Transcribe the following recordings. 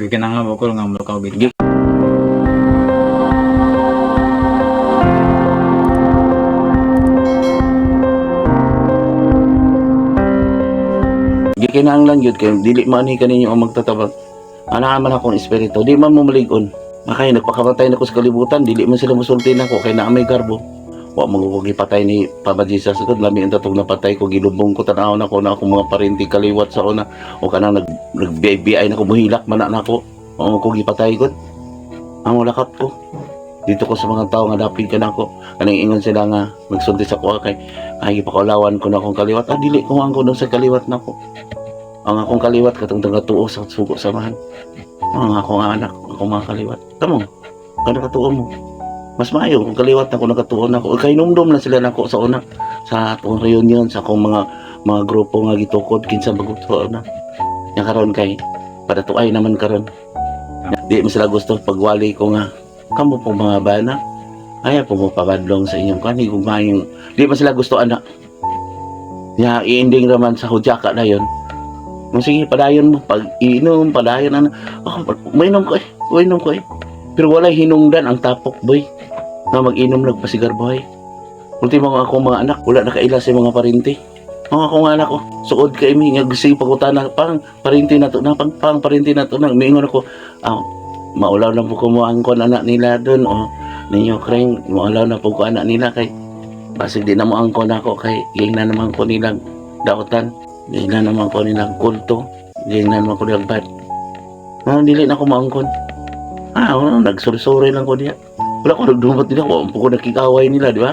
Bigyan na nga bukol nga ka Gi- Gikinahanglan yun kay dili man ni kaninyo ang magtatabang. Ana man akong espiritu, di man mo maligon. Makay nagpakamatay na ko sa kalibutan, dili man sila musulti na ko kay naa may garbo. Wa mo ko gipatay ni Papa Jesus ko lami ang tatog napatay ko gilubong ko tanaw na ko na akong mga parinti kaliwat sa una o kanang nag nag na ko muhilak man na. Wa mo ko gipatay gud. Ang lakat ko. Dito ko sa mga tao nga dapig ka na ako. Kanang ingon sila nga magsulti sa kuha kay ay ipakulawan ko na akong kaliwat. Ah, dili ko ang ko sa kaliwat na ko. Ang akong kaliwat katong tuo sa sugo samahan. Ang akong anak, akong mga kaliwat. Tamo, kada katuo mo. Mas maayo kung kaliwat na ko nakatuo na ko. Kay numdum na sila nako sa una sa atong reunion sa akong mga mga grupo nga gitukod kinsa magutuo na. Nya karon kay padatuay naman karon. Di mo sila gusto pagwali ko nga kamo pong mga bana ay po mo pabadlong sa inyong kani kung mayong di man sila gusto ana. Ya i-ending raman sa hudyaka na yon. Mo sige padayon mo pag inom padayon ana. Oh, mainom ko eh. Mainom ko eh. Pero wala hinungdan ang tapok boy. Na mag-inom nagpasigar boy. Ultimo nga akong mga anak, wala na kaila sa mga parinti. Mga akong anak ko, suod kay mi nga gusto pagutana pang parinti na to na pang, pang parinti na to na miingon ako, ah, maulaw na po ko mo ang kon anak nila doon o ninyo kreng maulaw na po ko anak nila kay basig di na mo ang kon ako kay ging na naman ko nilang dautan ging na naman ko nilang kulto ging na naman ko nilang bad ah, dili na ko maangkon ah wala nagsurisuri lang ko diya wala ko nagdumot nila wala po ko nakikaway nila di ba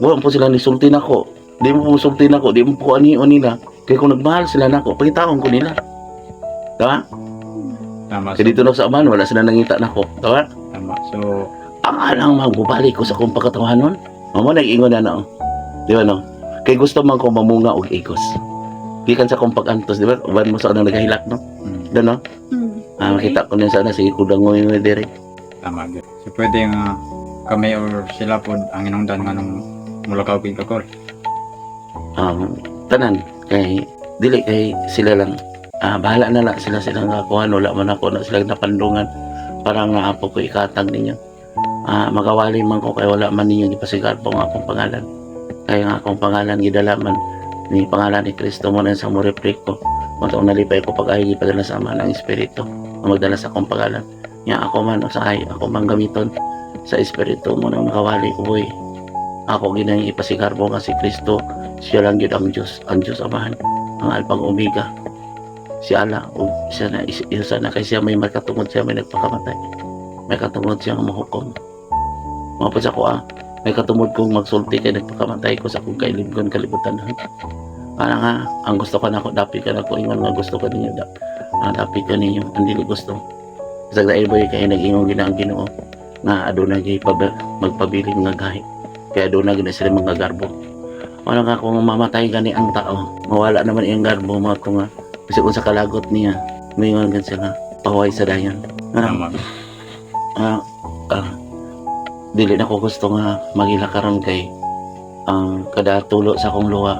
wala po sila nisulti na ko di mo po sulti na ko di mo po anion nila kaya kung nagmahal sila na ko pagitaon ko nila diba Tama. kaya dito na sa aman, wala sila nangita na ko. Tawa? Tama. So, Ang alang magbubalik ko sa kong pagkatawan nun. Mamo, nag-ingon na no. Di ba no? Kay gusto man ko mamunga og igos. Gikan sa kong pag-antos, di ba? Uban mo sa anong naghahilak, no? mm, Doon, no? Mm. Ah, makita ko na sana, sige, kudangoy mo dire. Tama. gyud. So, pwede nga kami or sila po ang inungdan nga nung mula ka ka call. Um, tanan, kay, dili kay sila lang. Ah, bahala na lang sila silang kakuhan. Wala man ako na silang napandungan. Parang naapo ko ikatag ninyo. Ah, magawali man ko kay wala man ninyo ipasigar po ang akong pangalan. Kaya nga akong pangalan gidala man ni pangalan ni Kristo mo na sa reflect ko. Kung nalipay ko pag ay ipadala sa ama ng Espiritu na magdala sa akong pangalan. Nga ako man usahay, ako man gamiton sa Espiritu mo na makawali ko boy. Ako ginang ipasigar mo nga si Kristo. Siya lang yun ang Diyos, ang Diyos Amahan, ang Alpang Omega. Si Allah, o isa na, isa, na kay siya may makatungod siya, may nagpakamatay. May katungod siya nga mahukom. Mga pa ko ah, may katungod kong magsulti kay nagpakamatay ko sa akong kailibgon kalibutan. Para nga, ang gusto ka na ako, dapi ka na ko, ingon nga gusto ka ninyo, ah, dapi ka ninyo, ang dili gusto. Sa dahil boy, kaya nag-ingon gina ang ginoo, nga aduna gi magpabiling nga gahi. Kaya aduna gina sila mga garbo. Wala nga kung mamatay gani ang tao, mawala naman iyang garbo, mga kung nga, kasi kung sa kalagot niya, mayroon gan sila, paway sa dayan. Ano, Tama. ah, ah, dili na ko gusto nga magila karon kay ang kada tulo sa akong luha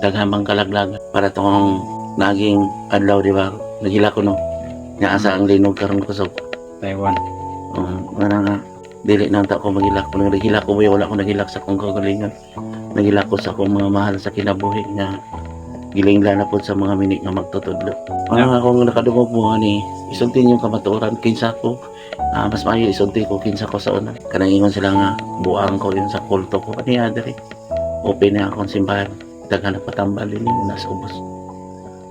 daghamang kalaglag para tong naging adlaw di ba nagila ko no nga asa ang linog karon ko sa Taiwan. um, nga nga dili na ta ko magilak ko nagilak ko wala ko nagilak sa akong kagalingan nagilak ko sa akong mga mahal sa kinabuhi nga gilingla na po sa mga minik nga magtutudlo ano nga akong nakadungog mo ni isultin yung kamatuoran kinsa ko Ah, mas maayo isulti ko kinsa ko sa una. Kanang ingon sila nga buang ko yun sa kulto ko. Yan diri? Open na akong simbahan. Daghan na patambal yung nasa ubos.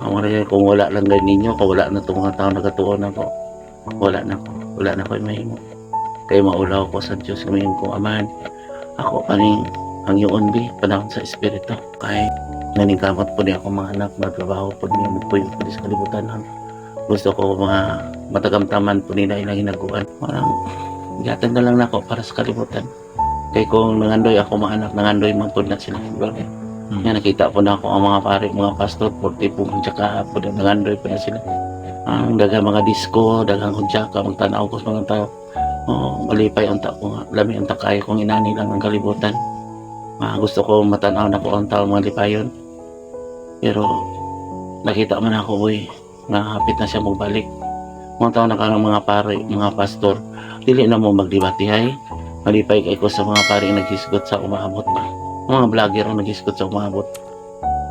Ang mga kung wala lang ganyan ninyo, kung wala na itong mga tao nagatuon ako, wala na ko. Wala na ko yung mahimo. Kaya maulaw ko sa Diyos ngayon kong amahan. Ako kaning ang yun bi, panahon sa Espiritu. Kaya naningkamot po niya ako mga anak, magtrabaho po niya, magpuyo po niya sa kalibutan gusto ko mga matagamtaman po nila ilang hinaguan. Parang gatan na lang nako para sa kalibutan. Kaya kung nangandoy ako mga anak, nangandoy magpud na sila. Diba? Hmm. Nga nakita po na ako ang mga pare, mga pastor, 40 po tsaka po na nangandoy pa na sila. Ang daga mga disco, dagang kung tsaka, magtanaw ko sa mga tao. Oo, malipay ang tao nga. Lami ang takay kung inani lang ang kalibutan. Ah, gusto ko matanaw na ko ang tao mga lipayon. Pero nakita man ako, boy, na hapit na siya magbalik. mga taon na karang mga pare, mga pastor, dili na mo magdebate hay. Malipay kay ko sa mga pare naghisgot sa umabot ba. Mga vlogger ang naghisgot sa umabot.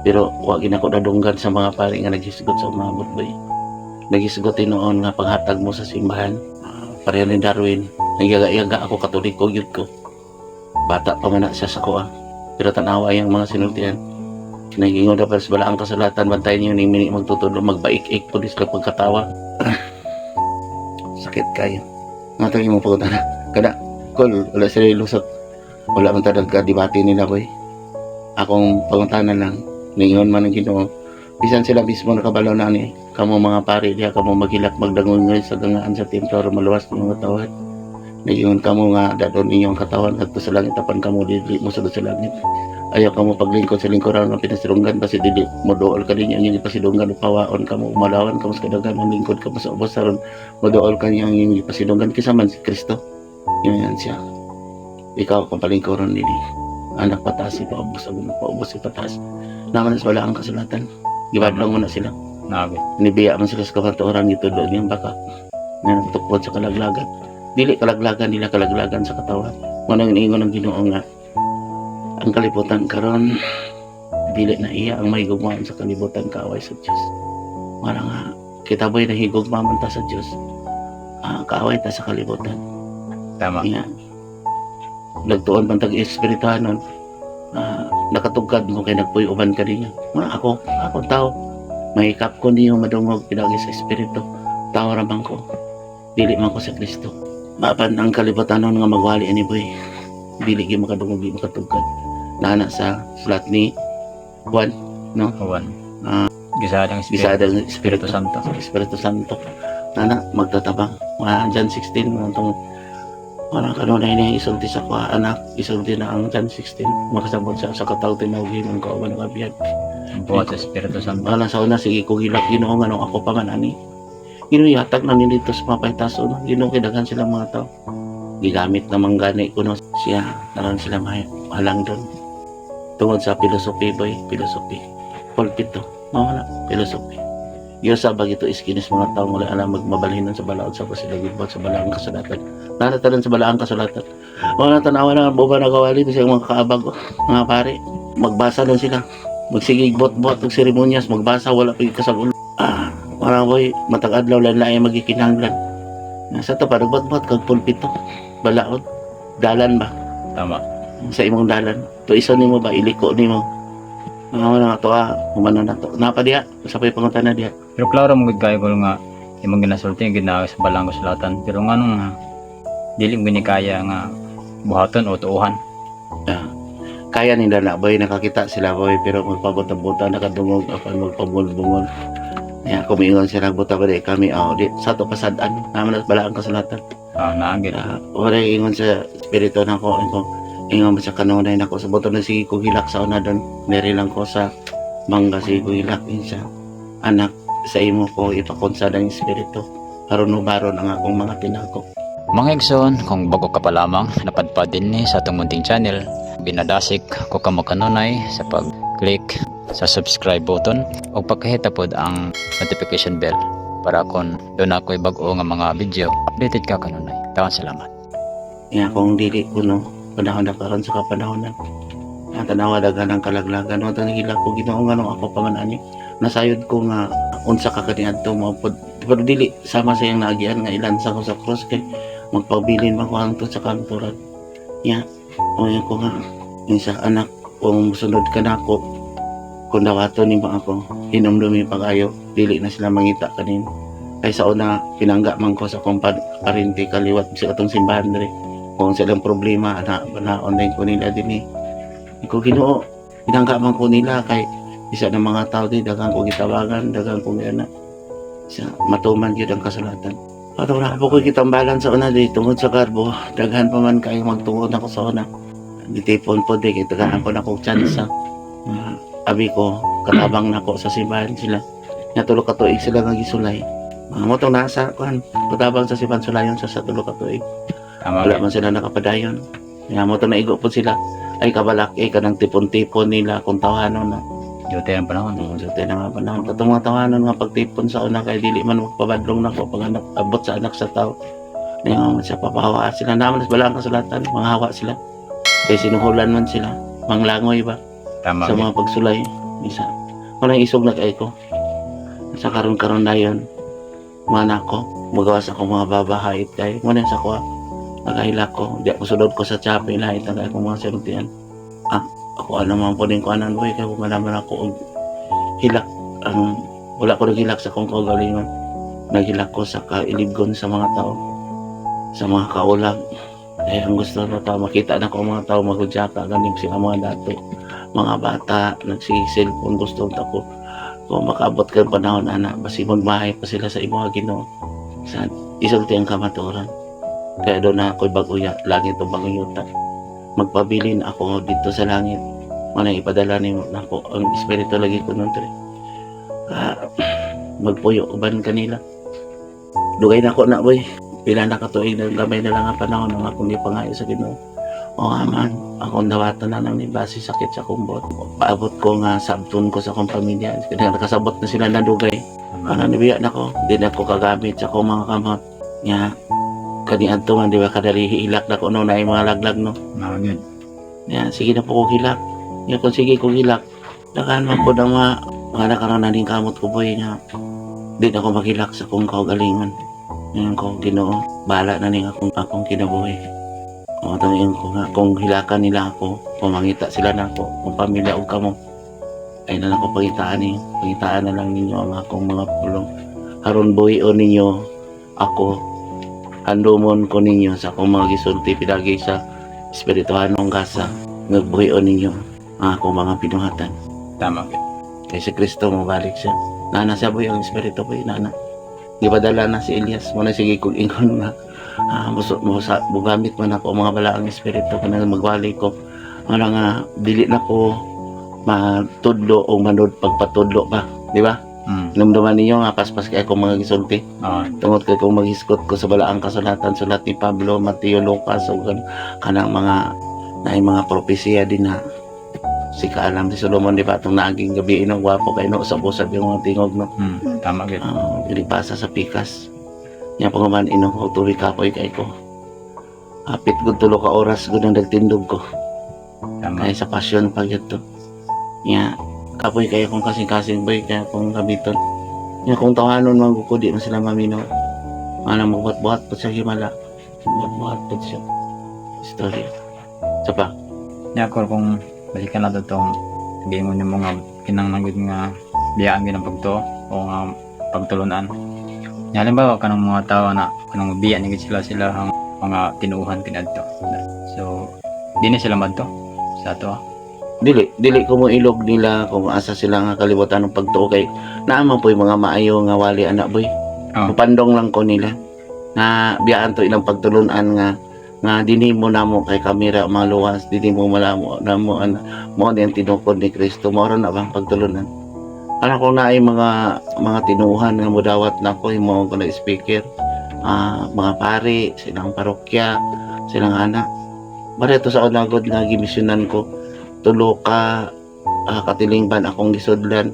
Pero wag gina ko dadunggan sa mga pare nga naghisgot sa umabot ba. Naghisgot noon nga paghatag mo sa simbahan. Uh, pareho ni Darwin, nagyaga-yaga ako katoliko gyud ko. Bata pa man siya sa kuha. Pero tanawa yung mga sinultian. Nagingon na sa balaang kasalatan, bantayan niyo ni mini magtutulong, magbaik-ik po sila pagkatawa. Sakit kayo. Nga tayo mo pagkata na. Kada, kol, wala sila ilusot. Wala man talaga kadibati nila, boy. Akong pagkatanan lang, ningon man ang ginoo. Bisan sila mismo nakabalo na ni, kamo mga pare, diya kamo maghilak magdangon ngayon sa gangaan sa templo, maluwas ng mga tawad. Nagingon kamo nga, dadon inyong katawan, agto sa langit, tapan kamo, dili mo sulod sa langit ayaw ka mo paglingkod sa lingkuran ng pinasilunggan kasi dili mo dool ka din yung ipasilunggan upawaon ka mo umalawan ka mo sa kadagan ng lingkod ka mo sa ubos saron mo dool ka yung yung ipasilunggan kisa man si Kristo yun yan siya ikaw kung palingkuran dili anak patas ipaubos ang paubos ipatas naman sa wala ang kasulatan. Gibadlang mo na sila. Nabi. nibiya man sila sa kabanturan dito doon yung baka na nagtukod sa kalaglagan. Dili kalaglagan nila kalaglagan sa katawan manang ingon ng ginoo nga ang kalibutan karon dili na iya ang may gugmaon sa kalibutan kaaway sa Dios wala nga kita ba'y nahigugma man ta sa Dios ah, kaaway ta sa kalibutan. Tama. nga nagtuon man tag espirituhanon ah, nakatugkad mo kay nagpuy-uban ka niya mga ako ako tao. May kap ko niyo madungog pinagi sa espiritu. Tao ramang ko. Dili man ko sa Kristo. Mapan ang kalibutanon nga magwali ani boy. Dili gyud makadungog di makatugkad. Nana sa sulat ni Juan Juan. Ah. Gisadang Espiritu. bisadang Espiritu Santo. Espiritu Santo. Nana magtatabang mga John 16 mga tong Parang kanunay niya isulti sa kwa anak, isulti na ang John 16. Makasabot sa sa kataw tinawagin ng kauban ng kabiyan. Buhat sa Espiritu Santo. Wala sa una, sige ko hilak, ginoo nga nung ako pa man ani. Ginoo yatag na nilito sa mapaytaso, no? ginoo kidagan sila mga tao. Gigamit na manggani ko no, siya, naroon sila may halang doon. Tungod sa filosofi boy, filosofi. Pulpito, mawala, filosofi. Diyos sa bagito iskinis mga tao wala alam magmabalinan sa balaod sa sila gibot sa balaang kasulatan. Nanatalan sa balaang kasulatan. Mga tanawa na buba na kawali sa mga kaabag mga pare. Magbasa lang sila. Magsigig bot-bot og seremonyas, magbasa wala pa kasagulo. Ah, parang boy, matag adlaw lang laay magikinahanglan. Nasa to parang bot-bot kag pulpito. Balaod. Dalan ba? Tama. Sa imong dalan. To iso nimo ba iliko nimo. Mga nga to ah, humana na to. Napa diha, sapay pangunta na diha. Pero klaro mo gud kayo nga imong ginasulti yung ginawa sa balang kasulatan. Pero nga nung dili mo kaya nga buhaton o tuuhan. Ah, kaya nila na boy nakakita sila boy pero magpabuta-buta nakadungog apan magpabungol-bungol ya kumingon sila buta ba kami? Oh di sa to pasadaan naman at bala ang kasulatan. Ah, naagit. uh, wala ingon sa espiritu nako ingon ingon sa kanunay nako sa buto na sige ko hilak sa una doon niri lang ko sa mangga sige ko hilak insa anak sa imo ko ipakonsada ang espiritu aron baron ang akong mga tinako Mga igsoon, kung bago ka pa lamang, napadpad din ni sa atong munting channel, binadasik ko ka mo kanunay sa pag-click sa subscribe button o pagkahita pod ang notification bell para kung doon ako bago nga mga video, updated ka kanunay. Tawan salamat. Nga kung dili ko no, panahon na karon sa kapanahonan. Ang tanawa daga ng kalaglagan, no, tanigila ko ginoo nga ako pa man ani. Nasayod ko nga unsa ka kaniadto mo pod pero dili sama sa iyang naagian nga ilansa ko sa cross kay magpabilin ang to sa kanturan. Ya, yan ko nga. Insa anak kung musunod ka na ako kung dawato ni ba ako hinumdumi pag-ayo dili na sila mangita kanin. Kay sa una pinangga man ko sa akong par- parinti kaliwat sa atong simbahan diri kung silang problema na na online ko nila din eh. Ko Ginoo pinangga man ko nila kay isa ng mga tao din dagang ko gitawagan dagang ko ana sa matuman gyud ang kasulatan Ato na po ko kitambalan sa una di tungod sa karbo daghan pa man kayo magtungod ako sa una. Ditipon po di kay daghan ko na ko chance uh, abi ko katabang na ko sa simbahan sila. Nga tulo ka tuig sila nga gisulay. Mga mo tong nasa kuan katabang sa simbahan sulayon sa sa tulo ka tuig. Wala man sila nakapadayon. Nga mo to naigo po sila. Ay kabalak eh kanang tipon-tipon nila kung tawhanon na Duty ang panahon. Ang sa na nga pa na katong mga tawanan nga pagtipon sa una kay dili man magpabadlong nako pag anak abot sa anak sa tao. Niya man siya papahawa sila naman sa balang kasulatan mga hawa sila. Kay sinuhulan man sila manglangoy ba Tama. sa mga pagsulay bisa. Walang isog na kay ko. Sa karon karon dayon mana ko magawas ako mga babahait kay mo sa ko nakahila ko di ako sulod ko sa chape lahit ang akong mga serutian ah ako ano man po din ko anan boy kay kung malaman ako og hilak ang wala ko naghilak sa kong kaugalingon. Naghilak ko sa kailibgon sa mga tao sa mga kaulag. Eh ang gusto na tao makita na ko ang mga tao magudyaka ganing sila mga dato mga bata nagsiselfon gusto ta ko kung makaabot ka panahon ana basi magmahay pa sila sa imong Ginoo. Sa isulti ang kamaturan. Kaya doon na ako'y baguya langit o baguyuta magpabilin ako dito sa langit. Mana ipadala ni mo nako ang espiritu lagi ko nun tre. Ah, magpuyo uban kanila. Dugay na ko na boy. Pila na katuig na gamay na lang ang panahon ng akong ipangayo sa Ginoo. O aman akong dawatan na nang nibasi sakit sa kumbot paabot ko nga sabton ko sa akong pamilya. Nakasabot na sila na dugay. Ano nibiya na ko di na ko kagamit sa akong mga kamot. Nga kaniadto to man di ba kadali hilak na ko no na yung mga laglag no gid. yan, sige na po ko hilak. Yan, kung sige ko hilak. Dakan man po ng mga, mga nakaroon na din kamot ko boy nga. Di na ako maghilak sa kong kaugalingon. Yan ko, ginoo. Bala na ning akong, akong kinabuhi. O, tangin ko nga, kung hilakan nila ako, kung mangita sila na ako, kung pamilya o kamo, ay na lang ko pangitaan ni, pangitaan na lang ninyo ang akong mga pulong. Haron buhi o ninyo, ako, handumon ko ninyo sa akong mga gisulti pilagi sa espirituhanong kasa. Nagbuhion ninyo ang akong mga pinuhatan. Tama gid. kay si Kristo mabalik siya. Nana siya boy ang espiritu boy nana. Gipadala na si Elias. Mo na sige kung ingon nga ah, muso, musa, bugamit man ako mga balaang espiritu kana magbalik ko. Nga nga dili na ko matudlo o manod pagpatudlo pa di ba Mm. numduman ninyo nga paspas kay ako mga gisulti Ah, tungod kay kung maghiskot ko sa balaang kasulatan sulat ni Pablo, Mateo, Lucas o kan kanang mga na mga propesiya din na si kaalam si Solomon di ba itong naging gabi inong gwapo kay no usab-usab yung mga tingog no mm. Tama gid. uh, pasa sa pikas niya pa man inong ko turi kapoy kay ko hapit gud tulo ka oras gud ang nagtindog ko Tama. kaya sa pasyon pag to niya kapoy kaya kung kasing-kasing boy kaya kung kabiton niya kung tawanon man ko di man sila maminaw ana mo buhat-buhat pa sa himala buhat-buhat pa siya story sa pa Nya ko kung balikan nato tong giingon nimo nga kinahanglan gid nga biyaan gyud ang pagtuo o nga pagtulunan. Nya halimbawa kanang mga tao na kanang biya ni gid sila sila ang mga tinuuhan pinadto. So dinhi sila madto sa ato. Ah. dili dili ko mo ilog nila kung asa sila nga kalibutan ng pagtuo kay naman po yung mga maayo nga wali anak boy. Oh. Mapandong lang ko nila. Na biyaan to ilang pagtulunan nga nga dinhi mo na mo kay kamera mga luwas dinhi mo malamo na mo an mo din tinukod ni Kristo. Mo na bang pagtulunan? Ana ko na ay mga mga tinuhan nga mudawat na ko mo ko na speaker ah mga pari silang parokya silang anak. Bareto sa unagod nga gimisyonan ko tulo ka ah, katilingban akong gisudlan.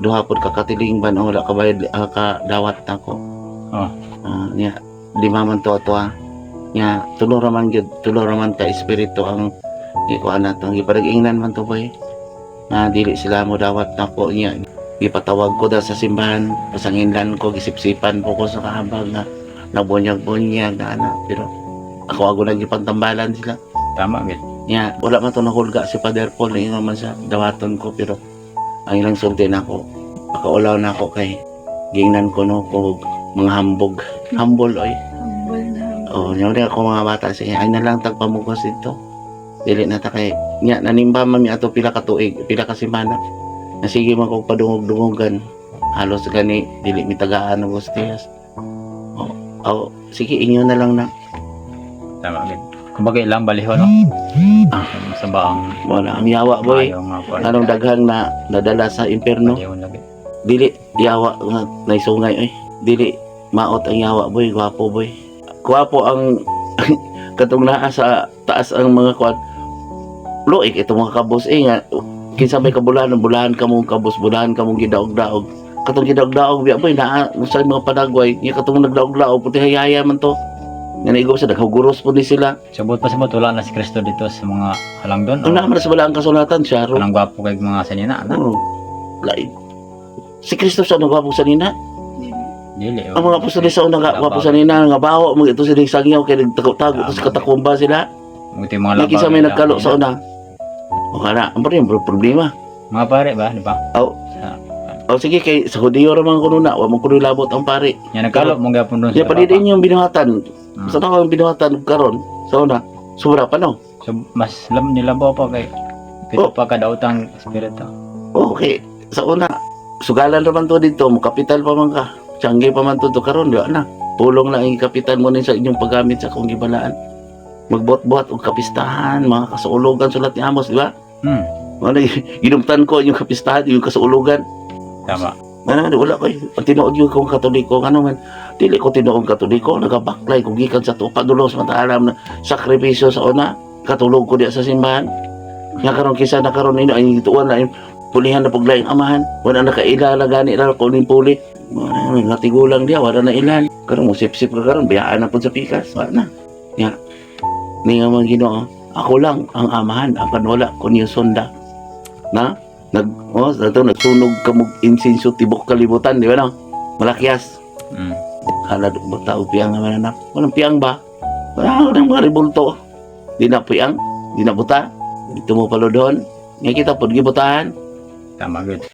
Duha pod ka katilingban ang wala ka bayad ah, ka dawat nako. Oh. Ah, niya lima man to to ah. niya tulo ra man gyud tulo ra man ka espiritu ang ikuan nato. Giparag-ingnan man to boy. Nga dili sila mo dawat nako niya gipatawag ko da sa simbahan pasanginlan ko gisipsipan po ko sa kahabag nga nabunyag-bunyag na ana pero ako ako nagipantambalan sila. Tama gid. Nya, wala man to nahulga si Father Paul na man sa dawaton ko pero ang ilang sulti na ako. Pakaulaw na ako kay gingnan ko no ko mga hambog. Hambol oy. Humble na. Oh, nya rin ako mga bata siya. Ay na lang tagpamugos dito. Dili na ta kay nya nanimba man mi ato pila ka tuig, pila ka semana. Na sige man ko padungog-dungogan. Halos gani dili mi tagaan ng gustiyas. Oh, oh, sige inyo na lang na. Tama gid. Kumbaga ilang baliho no. Ah. Sa baang Wala ang yawa boy. nga. Anong daghang na nadala sa impierno? Dili yawa nga naisungay ay dili maot ang yawa boy gwapo boy gwapo ang katong naa sa taas ang mga kwan luik ito mga kabos eh nga kinsa may kabulahan bulahan ka mong kabus bulahan ka mong gidaog-daog katong gidaog-daog biya boy naa sa mga padagway nya katong nagdaog-daog puti hayaya man to nga naigo sa naghuguros po ni sila Sabot pa sabot wala na si Kristo dito sa mga halang doon. ang naman sa balang kasulatan siya ro Anong gwapo kay mga sanina na. Oo. Lain. Si Kristo sa nagwapo sa nina. Dili. oh. Ang mga apostol sa una nga wapo sa nina nga bawo mo ito sila sagyaw kay nagtago-tago sa katakumba sila. Buti mga Lagi sa may nagkalo sa una. O kana, ang yung problema. Mga pare ba, di ba? Aw. O sige kay sa Hudiyo ra man kuno na, wa man kuno labot ang pare. Yan nagkalo mong gapon doon Ya padi din yung binuhatan. Hmm. Sa tao yung binuhatan karon sa una. Sobra pa no. So, mas lam nilabaw pa kay pito Oh. pa kada utang espiritu. Okay, sa una. Sugalan ra man to dito, mo kapital pa man ka. Tiyangge pa man to to karon di na. Pulong lang ang kapital mo ni sa inyong paggamit sa kong gibalaan. Magbot-bot og kapistahan, mga kasuulugan sulat ni Amos, di ba? Hmm. Ano, ginumtan ko yung kapistahan, yung kasuulugan. Tama. Ano, di wala kay tinuod yung kong katoliko, ano man, dili ko tinuod katoliko, nagabaklay kung gikan sa tupa dulos mataalam na sakripisyo sa una, katulog ko diya sa simbahan. Nga karon kisa na karon ini ay tuwan na pulihan na paglaing amahan, wala na kailala gani ra ko ning puli. Na natigulang diya, wala na ilan. Karon mo sip-sip ka karon, biyaan na pud sa pikas, wala na. Ya. Ni nga man Ginoo, ako lang ang amahan, apan wala ko niyo sonda. Na? Nag, oh, ito, nagsunog kamog insinso tibok kalibutan, di ba no? Malakyas. Hmm. Hala, tao piyang naman anak? Walang piyang ba? Wala nang mga ribulto. Di na piyang, di na buta. Dito mo palo doon. Nga kita po, gibutahan. Tama good.